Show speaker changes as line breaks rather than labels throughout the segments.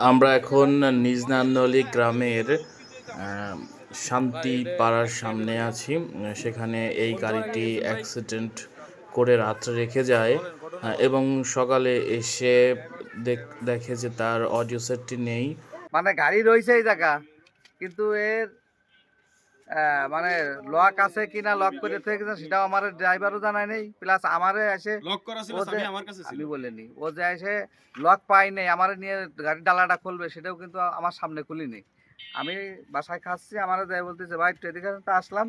আমরা এখন নিজনান্দলি গ্রামের শান্তি পাড়ার সামনে আছি। সেখানে এই গাড়িটি অ্যাক্সিডেন্ট করে রাত্রে রেখে যায় এবং সকালে এসে দেখ- যে তার অডিও সেটটি নেই।
মানে গাড়ি রয়েছে এই জায়গা, কিন্তু এর মানে লক আছে কিনা লক করে থেকে সেটাও আমার ড্রাইভারও জানায় নেই। প্লাস আমারে এসে
লক করা ছিল
ও
চাবি
যে-
আমার কাছে ছিল।
আমি বলিনি ও যে এসে লক পাই নাই আমার নিয়ে গাড়ির ডালাটা খুলবে সেটাও কিন্তু আমার সামনে খুলিনি। আমি বাসায় খাচ্ছি আমার যাই বলতেছে ভাই একটু এদিকে আসেন।" তা আসলাম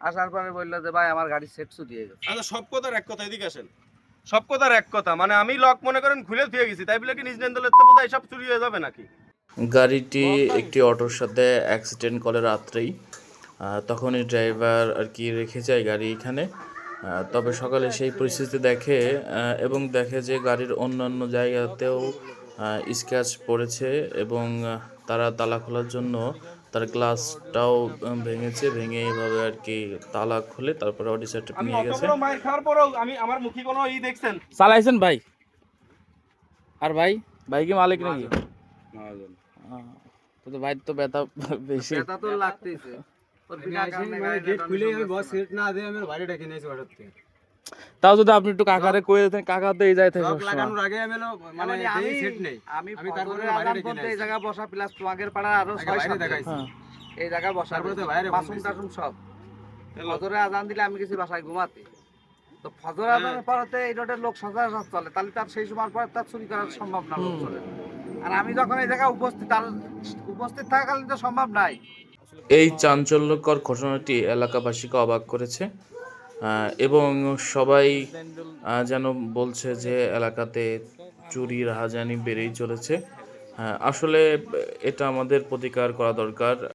আসার পরে বলল যে ভাই আমার গাড়ি সেট দিয়ে গেছে।
আচ্ছা সব কথার এক কথা এদিকে আসেন। সব কথার এক কথা মানে আমি লক মনে করেন খুলে থুয়ে গেছি তাই বলে কি নিজ নেন্দলের তো বোধহয় সব চুরি হয়ে যাবে নাকি?
গাড়িটি একটি অটোর সাথে অ্যাক্সিডেন্ট করে রাত্রেই। তখনই ড্রাইভার আর কি রেখে যায় গাড়ি এখানে। তবে সকালে সেই পরিস্থিতি দেখে এবং দেখে যে গাড়ির অন্যান্য জায়গাতেও স্ক্র্যাচ পড়েছে এবং তারা তালা খোলার জন্য তার গ্লাসটাও ভেঙেছে ভেঙে এইভাবে আর কি তালা খুলে তারপরে অডি সেটআপ নিয়ে গেছে।
মায়ের খাওয়ার পরেও আমি আমার মুখে কোনো ই দেখছেন।
চালাইছেন ভাই? আর ভাই? ভাই কি মালিক নাকি? তো তো ভাই তো ব্যথা বেশি।
এটা তো লাগতেছে।
তাও যদি আপনি একটু কাকারে কয়ে দিতেন কাকা তো এই যায় থাকে
লাগানোর আগে আমি মানে
আমি
সেট নেই।
আমি
আমি তারপরে বাইরে
আজান এই
নিয়ে
বসা প্লাস পাড়া আরও
দেখাইছি।
হ্যাঁ
এই জায়গায় বসা
তারপরে তো
রয়েছে।
বাইরে
বাসন টাসন সব। ফজরে আজান দিলে আমি গেছি বাসায় ঘুমাতে। তো ফজর আজানের পরেতে এই রোডের লোক সচরাচর চলে। তাহলে তার সেই সময় পরে তার চুরি করা সম্ভব না লোক চলে। আর আমি যখন এই জায়গায় উপস্থিত উপস্থিত থাকাকালীন তো সম্ভব নাই।
এই চাঞ্চল্যকর ঘটনাটি এলাকাবাসীকে অবাক করেছে এবং সবাই যেন বলছে যে এলাকাতে চুরি রাহাজানি বেড়েই চলেছে। আসলে এটা আমাদের প্রতিকার করা দরকার।